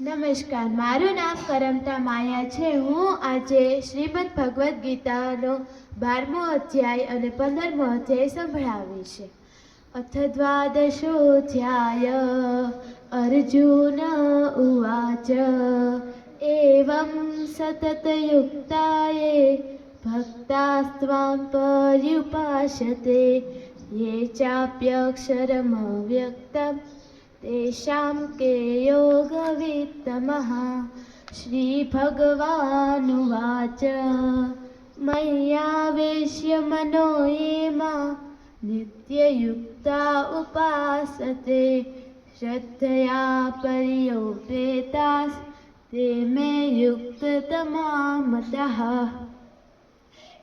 નમસ્કાર, મારું નામ કરમતા માયા છે. હું આજે શ્રીમદ ભગવદ્ ગીતાનો બારમો અધ્યાય અને પંદરમો અધ્યાય સંભળાવીશ. અથ દ્વાદશોધ્યાય અર્જુન ઉવાચ, એવમ સતતયુક્તાએ ભક્તાસ્ત્વાં પર્યુપાશતે યે ચાપ્યક્ષરમવ્યક્તમ तेषां के योगवित्तमः श्रीभगवानुवाच मय्यावेश्य मनो ये मा नित्ययुक्ता उपासते श्रद्धया पर्योपेतास् ते मे युक्ततमा मतः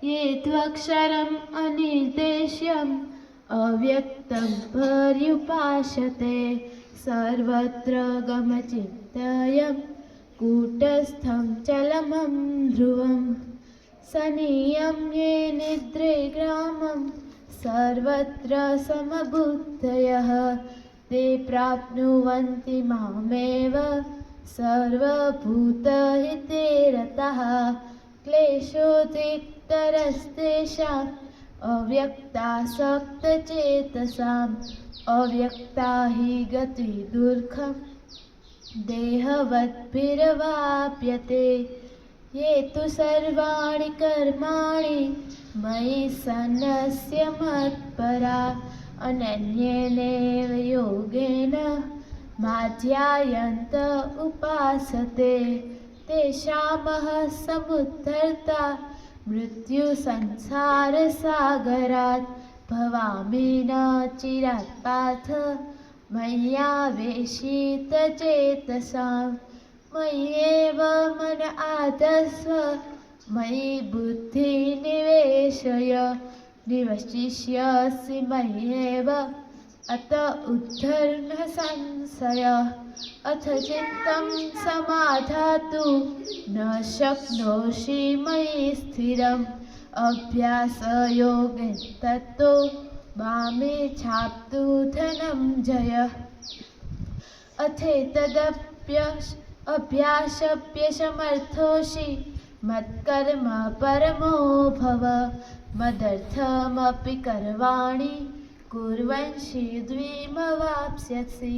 ये त्वक्षरम् अनिर्देश्यम् अव्यक्तं पर्युपासते सर्वत्र गमचिन्तयं कूटस्थं चलमं ध्रुवं सनीयं ये निद्रे ग्रामं सर्वत्र समबुद्धयः ते प्राप्नुवन्ति मामेव सर्वभूतहिते रतः क्लेशोदिक्तरस्तेषाम् अव्यक्तासक्तचेतसाम्। अव्यक्ता हि गतिदुर्घं देहवद्भिरवाप्यते ये तु सर्वाणि कर्माणि, मयि सन्नस्य मत्परा। अनन्येनैव योगेन माध्यायन्त उपासते। तेषामः समुद्धर्ता। मृत्यू संसार सागरात भवामेन चिरात पाथ मय्या वेशित चेतसा मय्येव मन आदस्व मयि बुद्धिनिवेशय निवशिष्यसि मय्येव अत उद्धर्ण संशय अथ चित्तं समाधातु। न शक्नोषि मयि स्थिरम् अभ्यासयोगे तत्तो मामे छाप्तु धनञ्जय अथेतदप्यश अभ्यासप्यसमर्थोषि मत्कर्म परमो भव। मदर्थमपि कर्वाणि कुर्वंशी द्विमवाप्स्यसि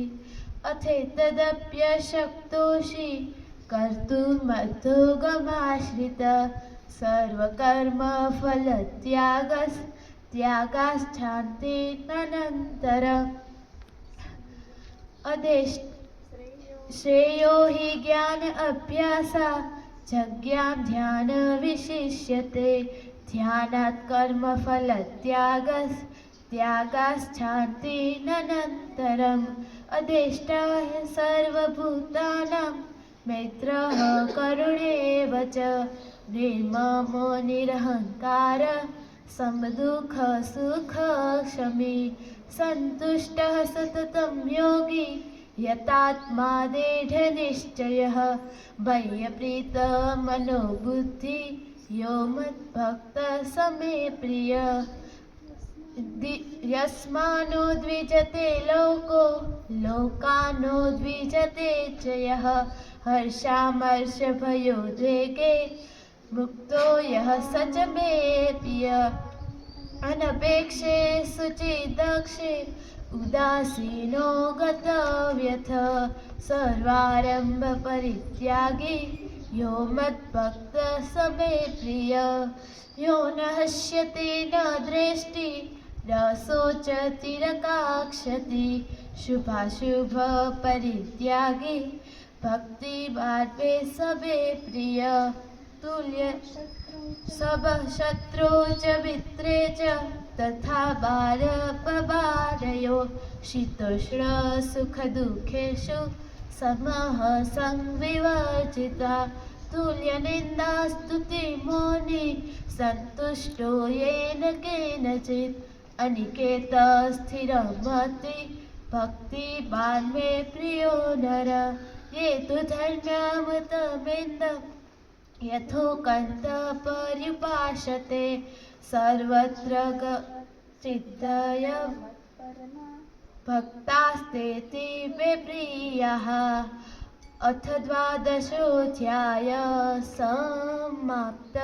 अथेतदप्यशक्तोषि कर्तुमधोगमाश्रित सर्वकर्मफलत्यागस् त्यागाश्चान्ति अनन्तर अदेश श्रेयो हि ज्ञान अभ्यासा जज्ञां ध्यानविशिष्यते ध्यानात् कर्मफलत्यागस् कर्मफलत्यागस्त्यागाश्चान्तिनन्तरम् अदेष्टा हि सर्वभूतानां, मैत्रः करुणेव च निर्ममो निरहङ्कार समदुःखसुखक्षमी सन्तुष्टः सततं योगी, यतात्मा दृढनिश्चयः मय्यप्रीतमनोबुद्धि यो मद्भक्तः स मे प्रिय। यस्मानो द्विजते लोको, लोकानो द्विजते च यः हर्षामर्षभयोद्वेगे मुक्तो यः स च मे प्रिय अनपेक्षे शुचिदक्षे उदासीनो गतव्यथ। सर्वारम्भपरित्यागी यो मद्भक्तः स मे प्रिय। यो न हस्यति न दृष्टि રસોચ તિરકાક્ષતિ શુભાશુભ પરિત્યાગે ભક્તિ બાર્વે સબે પ્રિય તુલ્ય સબ શત્રો ચ મિત્રે ચ તથા બારપબારયો શીતોષ્ણ સુખ દુઃખેશુ સમહ સંવિવર્જિતા તુલ્યનિંદા સ્તુતિ મોની સંતુષ્ટો યેન કેનચિત अनिकेत स्थिर मति, भक्ति बान्मे प्रियो नर। ये तो धर्म्यामत बिंद धर्म्यामृतमिन्द परिपाशते। सर्वत्र चित्तय भक्तास्ते मे प्रियः। अथ द्वादशोऽध्याय समाप्त।